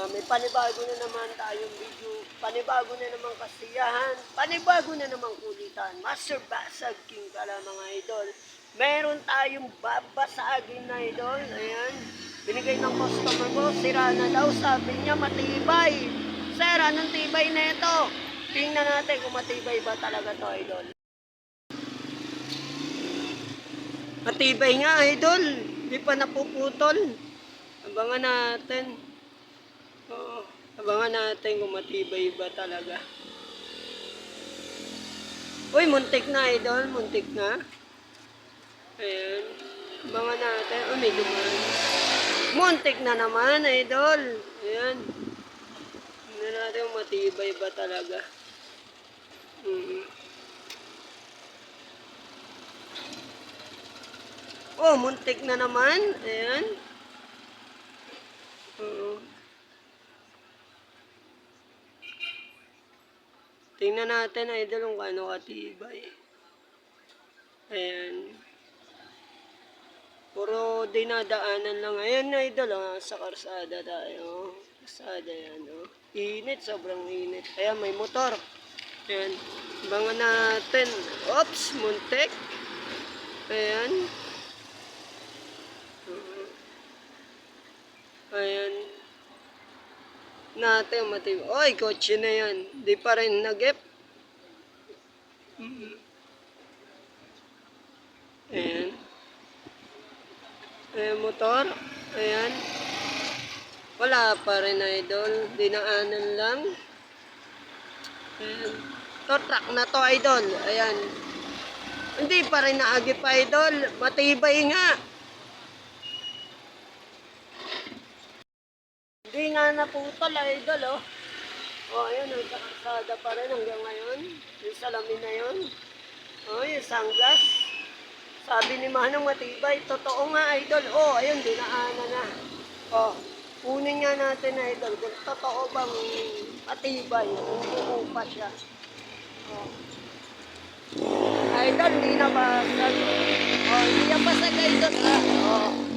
Ah, may panibago na naman tayong video. Panibago na naman kasiyahan. Panibago na naman kulitan. Master Basag King pala mga idol. Meron tayong babasagin na idol. Ayan. Binigay ng customer ko. Sira na daw. Sabi niya matibay. Sir, anong tibay na ito? Tingnan natin kung matibay ba talaga to idol. Matibay nga idol. Di pa napuputol. Abangan natin. Abangan natin kung matibay ba talaga. Uy, muntik na idol. Muntik na. Ayan. Abangan natin. Oh, may dumaan. Muntik na naman, idol. Ayan. Tingnan natin kung matibay ba talaga. Mhm. Oh, muntik na naman. Ayan. Oo. Tingnan natin, idol, kung ano katibay. Ayan. Puro dinadaanan lang. Ayan, idol, ah, sa karsada tayo. Karsada yan, oh. Init, sobrang init. Ayan, may motor. Ayan. Bangan natin. Oops, muntik. Ayan. Ayan. Natin matib. Oy, kotse na yan. Di pa rin nagip. Ayan. Ayan, motor. Ayan. Wala pa rin, idol. Dinaanan lang. Ayan. To, truck na to, idol. Ayan. Hindi pa rin naagip, idol. Matibay nga. Hindi nga naputol, idol, oh. Oh, ayun, nagkakasada pa rin hanggang ngayon. Yung salamin na yun. Oh, yung sunglass. Sabi ni Manong matibay, totoo nga, idol. Oh, ayun, dinaanan na. Oh, kunin nga natin, idol, kung totoo bang matibay, kung bumupa siya. Oh. Idol, hindi na basag. Oh, hindi yan basag, idol, ha? Oh.